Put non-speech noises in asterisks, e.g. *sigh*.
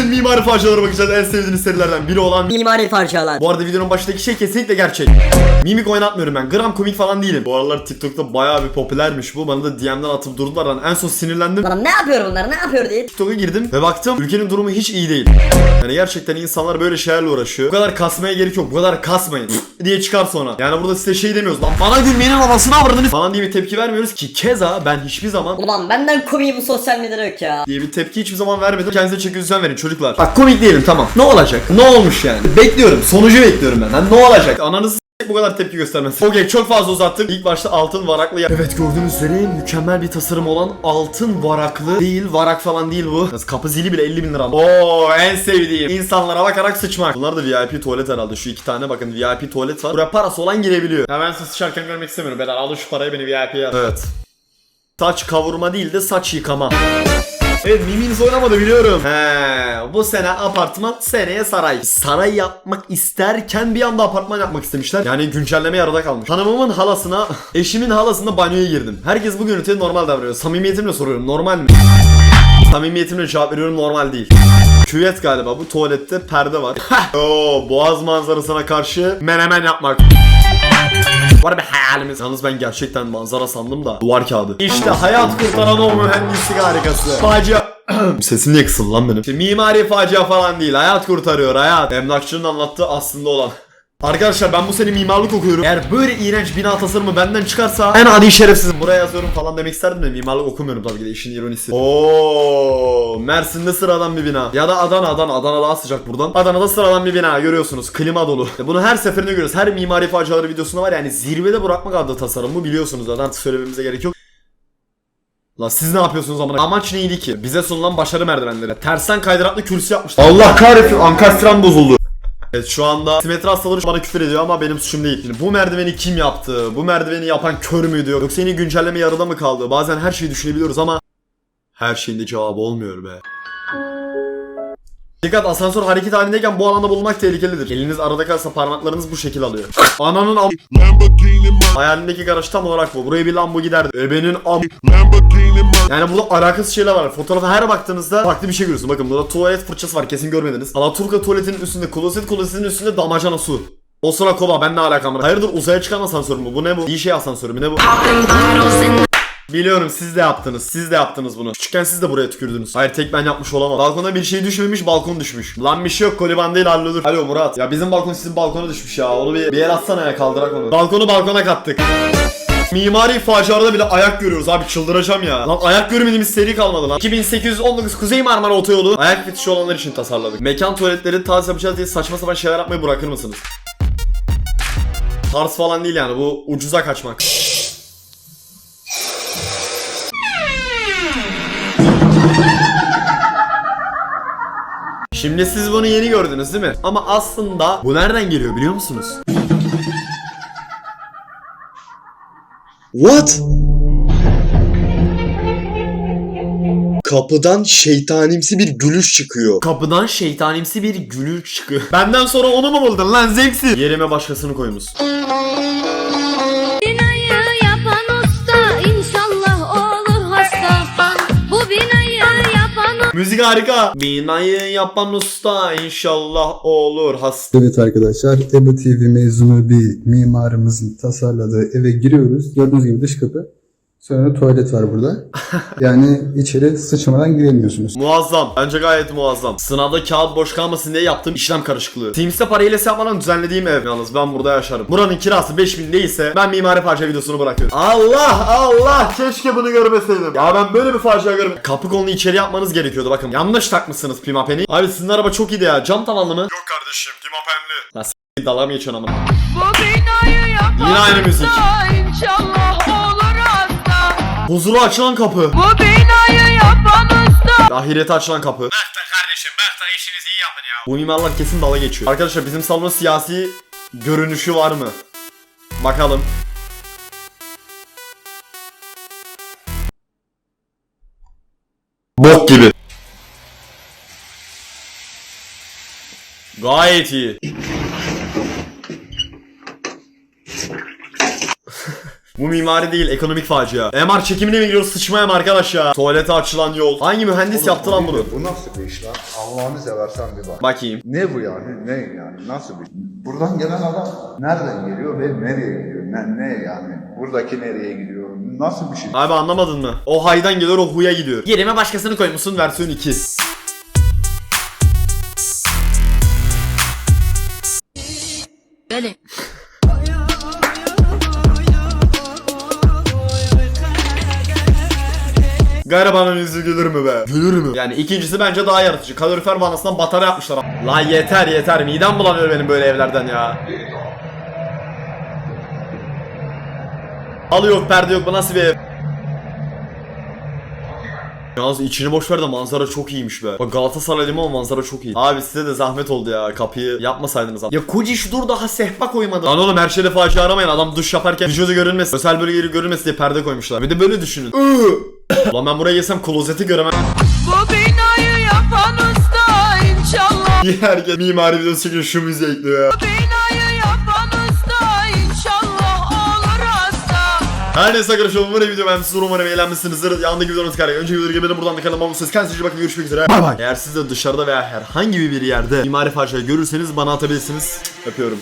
Bugün mimari facialara bakacağız. En sevdiğiniz serilerden biri olan Mimari parçalar. bu arada videonun başındaki şey kesinlikle gerçek. Mimik oynatmıyorum ben. Gram komik falan değilim. Bu aralar TikTok'ta bayağı bir popülermiş bu. Bana da DM'den atıp durdular. lan. en son sinirlendim. Lan ne yapıyor bunlar ne yapıyor diye. TikTok'a girdim ve baktım ülkenin durumu hiç iyi değil. Yani gerçekten insanlar böyle şeylerle uğraşıyor. Bu kadar kasmaya gerek yok. Bu kadar kasmayın *laughs* diye çıkar sonra. Yani burada size şey demiyoruz. Lan bana gülmeyenin havasını avradınız falan diye bir tepki vermiyoruz ki keza ben hiçbir zaman Ulan benden komiği bu sosyal medyada yok ya. diye bir tepki hiçbir zaman vermedim. Kendinize çeki düzen verin çocuklar. Bak komik diyelim tamam. Ne olacak? Ne olmuş yani? Bekliyorum. Sonucu bekliyorum ben. Lan ne olacak? Ananızı bu kadar tepki göstermez. Okey çok fazla uzattık. İlk başta altın varaklı. Evet gördüğünüz üzere mükemmel bir tasarım olan altın varaklı değil varak falan değil bu. Yalnız Kapı zili bile 50 bin lira. Oo en sevdiğim. İnsanlara bakarak sıçmak. Bunlar da VIP tuvalet herhalde. Şu iki tane bakın VIP tuvalet var. Buraya parası olan girebiliyor. Ya ben sıçarken görmek istemiyorum. Beyler alın şu parayı beni VIP'ye al. Evet. Saç kavurma değil de saç yıkama. Evet miminiz oynamadı biliyorum. He, bu sene apartman seneye saray. Saray yapmak isterken bir anda apartman yapmak istemişler. Yani güncelleme yarıda kalmış. Hanımımın halasına, eşimin halasına banyoya girdim. Herkes bu görüntüye normal davranıyor. Samimiyetimle soruyorum normal mi? Samimiyetimle cevap veriyorum normal değil. Küvet galiba bu tuvalette perde var. *laughs* Oo, boğaz manzarasına karşı menemen yapmak. Hayalimiz. Yalnız ben gerçekten manzara sandım da duvar kağıdı. İşte hayat kurtaran o mühendislik harikası. Facia... *clears throat* Sesim niye kısıldı lan benim? İşte mimari facia falan değil. Hayat kurtarıyor hayat. Emlakçının anlattığı aslında olan. Arkadaşlar ben bu sene mimarlık okuyorum. Eğer böyle iğrenç bina tasarımı benden çıkarsa en adi şerefsizim. Buraya yazıyorum falan demek isterdim de mimarlık okumuyorum tabii ki de işin ironisi. Oo, Mersin'de sıradan bir bina. Ya da Adana, Adana, Adana daha sıcak buradan. Adana'da sıradan bir bina görüyorsunuz. Klima dolu. Ya Bunu her seferinde görüyoruz. Her mimari faciaları videosunda var yani zirvede bırakmak adlı tasarım bu biliyorsunuz zaten söylememize gerek yok. Lan siz ne yapıyorsunuz amına? Amaç neydi ki? Bize sunulan başarı merdivenleri. Tersen kaydıraklı kürsü yapmışlar. Allah kahretsin ankastram bozuldu. Evet şu anda simetri hastaları bana küfür ediyor ama benim suçum değil. Şimdi bu merdiveni kim yaptı? Bu merdiveni yapan kör müydü? Yoksa yeni güncelleme yarıda mı kaldı? Bazen her şeyi düşünebiliyoruz ama her şeyin de cevabı olmuyor be. Dikkat asansör hareket halindeyken bu alanda bulunmak tehlikelidir. Eliniz arada kalsa parmaklarınız bu şekil alıyor. *laughs* Ananın am... Hayalindeki garaj tam olarak bu. Buraya bir Lambo giderdi. Ebenin am... Yani burada alakasız şeyler var. Fotoğrafa her baktığınızda farklı bir şey görüyorsun. Bakın burada tuvalet fırçası var kesin görmediniz. Alaturka tuvaletinin üstünde, kloset klosetinin üstünde damacana su. O sıra kova ben ne alakam var? Hayırdır uzaya çıkan asansör mü bu ne bu? İyi şey asansörü mü ne bu? Biliyorum siz de yaptınız. Siz de yaptınız bunu. Küçükken siz de buraya tükürdünüz. Hayır tek ben yapmış olamam. Balkona bir şey düşmemiş balkon düşmüş. Lan bir şey yok koliban değil hallolur. Alo Murat. Ya bizim balkon sizin balkona düşmüş ya. Onu bir, bir el atsana ya kaldırak onu. Balkonu balkona kattık. Mimari facialarda bile ayak görüyoruz abi çıldıracağım ya. Lan ayak görmediğimiz seri kalmadı lan. 2819 Kuzey Marmara Otoyolu ayak fetişi olanlar için tasarladık. Mekan tuvaletleri tarz yapacağız diye saçma sapan şeyler yapmayı bırakır mısınız? Tarz falan değil yani bu ucuza kaçmak. Şimdi siz bunu yeni gördünüz değil mi? Ama aslında bu nereden geliyor biliyor musunuz? What? Kapıdan şeytanimsi bir gülüş çıkıyor. Kapıdan şeytanimsi bir gülüş çıkıyor. Benden sonra onu mu buldun lan zevksiz? Yerime başkasını koymuş. Müzik harika. Binayı yapan usta inşallah olur hasta. Evet arkadaşlar, EBA TV mezunu bir mimarımızın tasarladığı eve giriyoruz. Gördüğünüz gibi dış kapı. Sonra tuvalet var burada. *laughs* Yani içeri sıçmadan giremiyorsunuz. Muazzam. Bence gayet muazzam. Sınavda kağıt boş kalmasın diye yaptığım işlem karışıklığı. Teams'te parayla yapmadan düzenlediğim ev yalnız. Ben burada yaşarım. Buranın kirası 5000 değilse ben mimari parça videosunu bırakıyorum. Allah Allah keşke bunu görmeseydim. Ya ben böyle bir facia görmedim. Kapı kolunu içeri yapmanız gerekiyordu bakın. Yanlış takmışsınız Pimapen'i. Abi sizin araba çok iyiydi ya. Cam tavanlı mı? Yok kardeşim Pimapenli. La s*** dalga mı geçiyorsun amına? Bu binayı Yine aynı müzik. inşallah olur Huzuru açılan kapı. Bu binayı yapan usta. Ahirete açılan kapı. Berk'ta kardeşim Berk'ta işinizi iyi yapın ya. Bu mimarlar kesin dalga geçiyor. Arkadaşlar bizim salonun siyasi görünüşü var mı? Bakalım. Bok gibi. Gayet iyi. Bu mimari değil ekonomik facia. MR çekimine mi gidiyoruz sıçmaya mı arkadaş ya? Tuvalete açılan yol. Hangi mühendis yaptı lan bunu? Bu nasıl bir iş lan? Allah'ını seversen bir bak. Bakayım. Ne bu yani? Ne yani? Nasıl bir Buradan gelen adam nereden geliyor ve nereye gidiyor? Ne, ne yani? Buradaki nereye gidiyor? Nasıl bir şey? Abi anlamadın mı? O haydan geliyor o huya gidiyor. Yerime başkasını koymuşsun versiyon 2. Benim. Garibanın yüzü gülür mü be? Gülür mü? Yani ikincisi bence daha yaratıcı. Kalorifer vanasından batarya yapmışlar. Lan yeter yeter. Midem bulanıyor benim böyle evlerden ya. Halı yok, perde yok. Bu nasıl bir ev? Yalnız içini boş ver de manzara çok iyiymiş be. Bak Galatasaray'ım ama manzara çok iyi. Abi size de zahmet oldu ya kapıyı yapmasaydınız. Ya Koci dur daha sehpa koymadı. Lan oğlum her şeyde facia aramayın adam duş yaparken vücudu görünmesin. Özel bölgeleri görünmesin diye perde koymuşlar. Bir de böyle düşünün. *coughs* Lan ben buraya gelsem klozeti göremem. Bu binayı yapan usta inşallah. Niye herkes mimari videosu çekiyor şu müziği ekliyor ya. Binayı yapan usta inşallah olur hasta. Her neyse arkadaşlar umarım video beğenmişsiniz umarım eğlenmişsinizdir. Yanındaki videonun tıkarı. Önceki videoları gibi buradan da kanalıma abone olursanız kendinize iyi bakın görüşmek üzere. Bay bay. Eğer siz de dışarıda veya herhangi bir yerde mimari parçayı görürseniz bana atabilirsiniz. Öpüyorum.